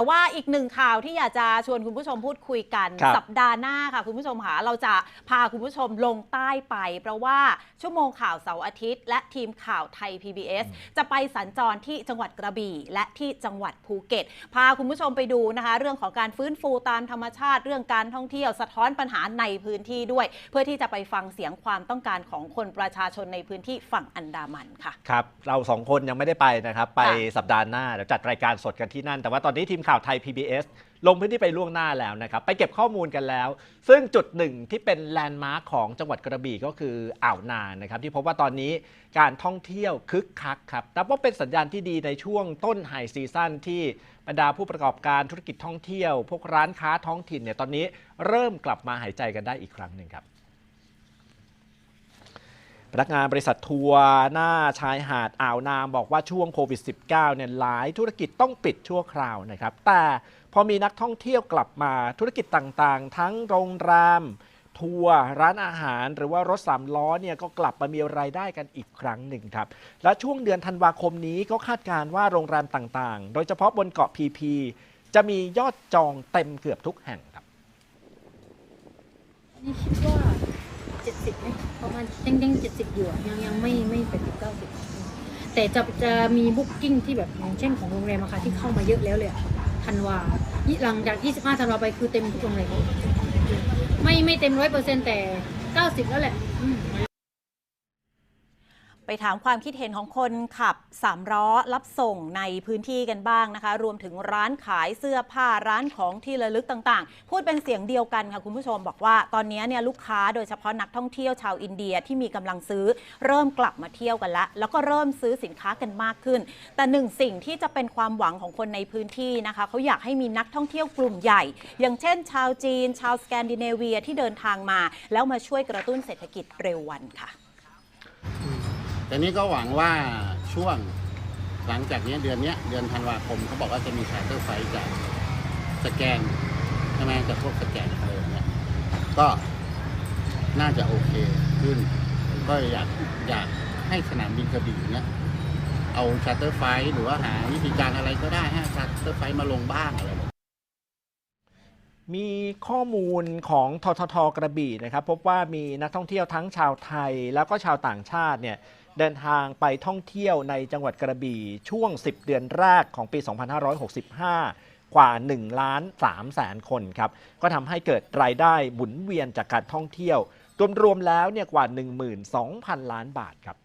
แต่ว่าอีกหนึ่งข่าวที่อยากจะชวนคุณผู้ชมพูดคุยกัน ครับสัปดาห์หน้าค่ะคุณผู้ชมค่ะเราจะพาคุณผู้ชมลงใต้ไป เพราะว่าชั่วโมงข่าวเสาร์อาทิตย์ และทีมข่าวไทย PBS จะไปสัญจรที่จังหวัดกระบี่ และที่จังหวัดภูเก็ต พาคุณผู้ชมไปดูนะคะ เรื่องของการฟื้นฟูตามธรรมชาติ เรื่องการท่องเที่ยวสะท้อนปัญหาในพื้นที่ด้วย เพื่อที่จะไปฟังเสียงความต้องการของคนประชาชนในพื้นที่ฝั่งอันดามันค่ะ ครับ เราสองคนยังไม่ได้ไปนะครับ ไปค่ะ สัปดาห์หน้าเดี๋ยวจัดรายการสดกันที่นั่น แต่ว่าตอนนี้ทีมข่าว่าวไทย PBS ลงพื้นที่ไปล่วงหน้าแล้วนะครับไปเก็บข้อมูลกันแล้ว ซึ่งจุดหนึ่งที่เป็นแลนด์มาร์คของจังหวัดกระบี่ก็คืออ่าวนางนะครับที่พบว่าตอนนี้การท่องเที่ยวคึกคักครับนับว่าเป็นสัญญาณที่ดีในช่วงต้นไฮซีซั่นที่บรรดาผู้ประกอบการธุรกิจท่องเที่ยว พวกร้านค้าท้องถิ่นเนี่ยตอนนี้เริ่มกลับมาหายใจกันได้อีกครั้งหนึ่งครับ พนักงานบริษัททัวร์หน้าชายหาดอ่าวนางบอกว่าช่วงโควิด -19 เนี่ยหลายธุรกิจต้องปิดชั่วคราวนะครับ แต่พอมีนักท่องเที่ยวกลับมาธุรกิจต่างๆ ทั้งโรงแรมทัวร์ร้านอาหาร หรือว่ารถสามล้อเนี่ยก็กลับมามีรายได้กันอีกครั้งหนึ่งครับ และช่วงเดือนธันวาคมนี้ก็คาดการณ์ว่าโรงแรมต่างๆ โดยเฉพาะบนเกาะพีพีจะมียอดจองเต็มเกือบทุกแห่งครับนี่คิดว่า สิบไหมประมาณยังยังเจ็ดสิบอยู่ยังยังไม่ไม่แปดสิบเก้าสิบแต่จะจะมีบุ๊กกิ้งที่แบบอย่างเช่นของโรงแรมอะค่ะที่เข้ามาเยอะแล้วเลยทันวาหลังจาก 25ธันวาไปคือเต็มทุกโรงแรมไม่ไม่เต็มร้อยเปอร์เซ็นต์แต่ 90 แล้วแหละ ไปถามความคิดเห็นของคนขับสามล้อรับส่งในพื้นที่กันบ้างนะคะ รวมถึงร้านขายเสื้อผ้าร้านของที่ระลึกต่างๆ พูดเป็นเสียงเดียวกันค่ะคุณผู้ชมบอกว่าตอนนี้เนี่ยลูกค้าโดยเฉพาะนักท่องเที่ยวชาวอินเดียที่มีกำลังซื้อ เริ่มกลับมาเที่ยวกันล้วแล้วก็เริ่มซื้อสินค้ากันมากขึ้น แต่หนึ่งสิ่งที่จะเป็นความหวังของคนในพื้นที่นะคะเขาอยากให้มีนักท่องเที่ยวกลุ่มใหญ่ อย่างเช่น ชาวจีน ชาวสแกนดิเนเวียที่เดินทางมา แล้วมาช่วยกระตุ้นเศรษฐกิจเร็ววันค่ะ แต่นี้ก็หวังว่าช่วงหลังจากนี้เดือนนี้เดือนธันวาคมเขาบอกว่าจะมีชาร์เตอร์ไฟจากสแกนใช่ไหมจากพวกสแกนอะไรอย่างเงี้ยก็น่าจะโอเคขึ้น ก็อยากอยากให้สนามบินกระบี่เนี้ยเอาชาร์เตอร์ไฟหรือว่าหาวิธีการอะไรก็ได้ให้ชาร์เตอร์ไฟมาลงบ้างอะไรแบบมีข้อมูลของทททกระบี่นะครับ พบว่ามีนักท่องเที่ยวทั้งชาวไทยแล้วก็ชาวต่างชาติเนี่ย เดินทางไปท่องเที่ยวในจังหวัดกระบี่ช่วง 10 เดือนแรกของปี 2565 กว่า1ล้าน3แสนคนครับก็ทำให้เกิดรายได้หมุนเวียนจากการท่องเที่ยวรวมๆแล้วเนี่ยกว่า 12,000 ล้านบาทครับ